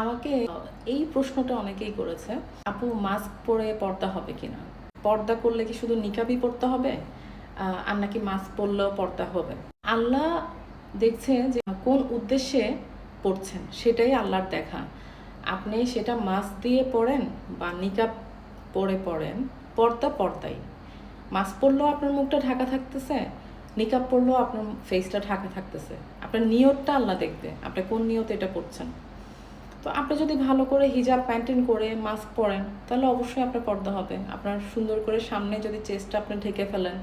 আমাকে, এই প্রশ্নটা অনেকেই করেছে, আপু মাস্ক পরে পর্দা হবে কিনা? পর্দা করলে কি শুধু নিকাবই পড়তে হবে? আর নাকি মাস্ক পরলেও পর্দা হবে? আল্লাহ দেখছে যে কোন উদ্দেশ্যে পড়ছেন সেটাই আল্লাহর দেখা। আপনি সেটা মাস্ক দিয়ে পড়েন বা নিকাব পরে পড়েন পর্দা পর্দাই। মাস্ক পরলেও আপনার মুখটা ঢাকা থাকতেছে নিকাব পরলেও আপনার ফেসটা ঢাকা থাকতেছে। আপনার নিয়তটা আল্লাহ দেখবে, আপনি কোন নিয়তে এটা পড়ছেন তো আপনি যদি ভালো করে হিজাব, প্যান্টেন করে মাস্ক পরেন, তাহলে অবশ্যই আপনার পর্দা হবে। আপনার সুন্দর করে সামনে যদি চেস্টটা আপনি ঢেকে ফেলেন,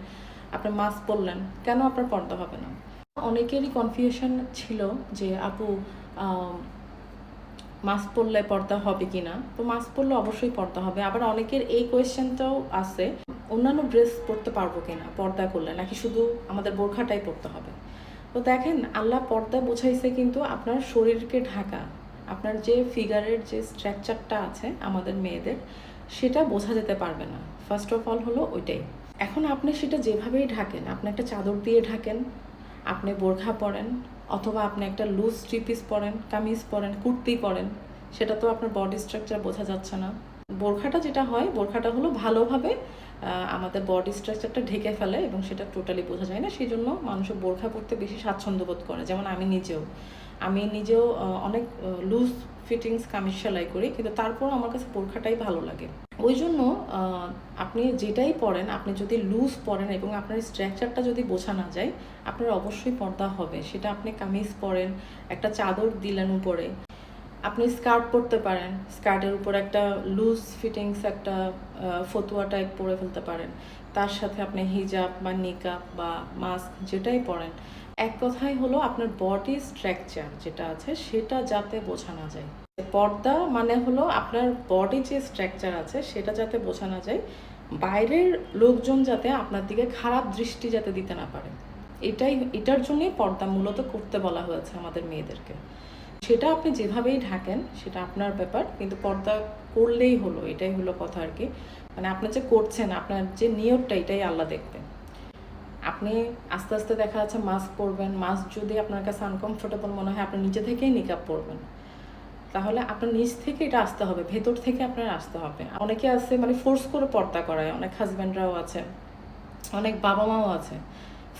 আপনি মাস্ক পরলেন, কেন আপনার পর্দা হবে না? অনেকেরই কনফিউশন ছিল যে, আপু মাস্ক পরলে পর্দা হবে কি না তো মাস্ক পরলে অবশ্যই পর্দা হবে। আবার অনেকের এই কোয়েশ্চেনটাও আছে, অন্যান্য ড্রেস পরতে পারব কিনা? পর্দা করলে, নাকি শুধু আমাদের বোরখাটাই পরতে হবে? তো দেখেন, আল্লাহ পর্দা বোঝাইছে কিন্তু আপনার শরীরকে ঢাকা। আপনার যে ফিগারের যে স্ট্রাকচারটা আছে আমাদের মেয়েদের, সেটা বোঝা যেতে পারবে না। ফার্স্ট অফ অল হলো ওইটাই। এখন আপনি সেটা যেভাবেই ঢাকেন, আপনি একটা চাদর দিয়ে ঢাকেন, আপনি বোরখা পরেন, অথবা আপনি একটা লুজ স্ট্রিপিস পরেন, কামিজ পরেন, কুর্তি পরেন, সেটা তো আপনার বডি স্ট্রাকচার বোঝা যাচ্ছে না। বোরখাটা যেটা হয়, বোরখাটা হলো ভালোভাবে আমাদের বডি স্ট্রাকচারটা ঢেকে ফেলে এবং সেটা টোটালি বোঝা যায় না। সেই জন্য মানুষের বোরখা পরতে বেশি স্বাচ্ছন্দ্য বোধ করে। যেমন আমি নিজেও। আমি নিজেও অনেক লুজ ফিটিংস কামিজ সেলাই করি, কিন্তু তারপর আমার কাছে বোরখাটাই ভালো লাগে। ওই জন্য আপনি যেটাই পরেন, আপনি যদি লুজ পরেন এবং আপনার স্ট্রাকচারটা যদি বোঝা না যায়, আপনার অবশ্যই পর্দা হবে। সেটা আপনি কামিজ পরেন, একটা চাদর দিলেন উপরে। আপনি স্কার্ট পরতে পারেন। স্কার্টের উপর একটা লুজ ফিটিংস একটা ফতুয়া টাইপ পরে ফেলতে পারেন। তার সাথে আপনি হিজাব বা নিকাব বা মাস্ক যেটাই পরেন। এক কথাই হলো আপনার বডি স্ট্রাকচার যেটা আছে সেটা যাতে বোঝানো যায়। পর্দা মানে হলো আপনার বডি যে স্ট্রাকচার আছে সেটা যাতে বোঝানো যায়। বাইরের লোকজন যাতে আপনার দিকে খারাপ দৃষ্টি যাতে দিতে না পারে। এটাই, এটার জন্যই পর্দা মূলত করতে বলা হয়েছে আমাদের মেয়েদেরকে। সেটা আপনি যেভাবেই ঢাকেন, সেটা আপনার ব্যাপার, কিন্তু পর্দা করলেই হলো, এটাই হলো কথা আর কি। মানে আপনি যে করছেন, আপনার যে নিয়তটা, এটাই আল্লাহ দেখবেন আপনি আস্তে আস্তে দেখা যাচ্ছে মাস্ক পরবেন মাস্ক যদি আপনার কাছে আনকমফোর্টেবল মনে হয়, আপনি নিজে থেকেই নিকাব পরবেন। তাহলে আপনার নিজ থেকে এটা আসতে হবে, ভেতর থেকে আপনার আসতে হবে। অনেকে আছে মানে ফোর্স করে পর্দা করায়, অনেক হাজব্যান্ডরাও আছে, অনেক বাবা মাও আছে।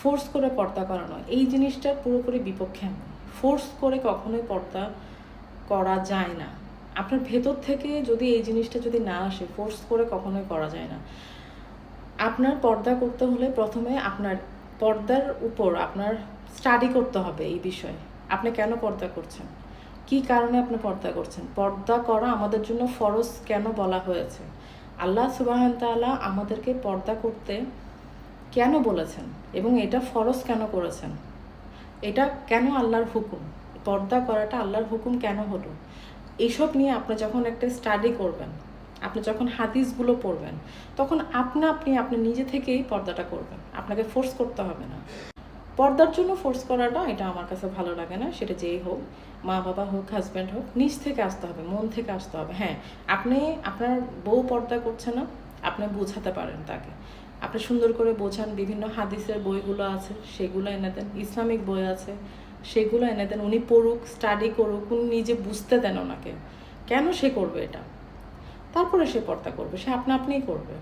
ফোর্স করে পর্দা করানো, এই জিনিসটার পুরোপুরি বিপক্ষে আমি ফোর্স করে কখনোই পর্দা করা যায় না। আপনার ভেতর থেকে যদি এই জিনিসটা যদি না আসে ফোর্স করে কখনোই করা যায় না। আপনার পর্দা করতে হলে প্রথমে আপনার পর্দার উপর আপনার স্টাডি করতে হবে এই বিষয়ে। আপনি কেন পর্দা করছেন? কি কারণে আপনি পর্দা করছেন? পর্দা করা আমাদের জন্য ফরজ কেন বলা হয়েছে? আল্লাহ সুবাহন আমাদেরকে পর্দা করতে কেন বলেছেন? এবং এটা ফরজ কেন করেছেন? এটা কেন আল্লাহর হুকুম? পর্দা করাটা আল্লাহর হুকুম কেন হলো? এইসব নিয়ে আপনি যখন একটা স্টাডি করবেন, আপনি যখন হাদিসগুলো পড়বেন, তখন আপনা আপনি আপনি নিজে থেকেই পর্দাটা করবেন। আপনাকে ফোর্স করতে হবে না। পর্দার জন্য ফোর্স করাটা এটা আমার কাছে ভালো লাগে না, সেটা যেই হোক, মা বাবা হোক হাজব্যান্ড হোক, নিজ থেকে আসতে হবে, মন থেকে আসতে হবে। হ্যাঁ আপনি, আপনার বউ পর্দা করছে না, আপনি বোঝাতে পারেন তাকে। আপনি সুন্দর করে বোঝান, বিভিন্ন হাদিসের বইগুলো আছে, সেগুলো এনে দেন, ইসলামিক বই আছে, সেগুলো এনে দেন, উনি পড়ুক স্টাডি করুক, উনি নিজে বুঝতে দেন ওনাকে। কেন সে করবে এটা? তারপরে সে পর্দা করবে, সে আপনা আপনিই করবে।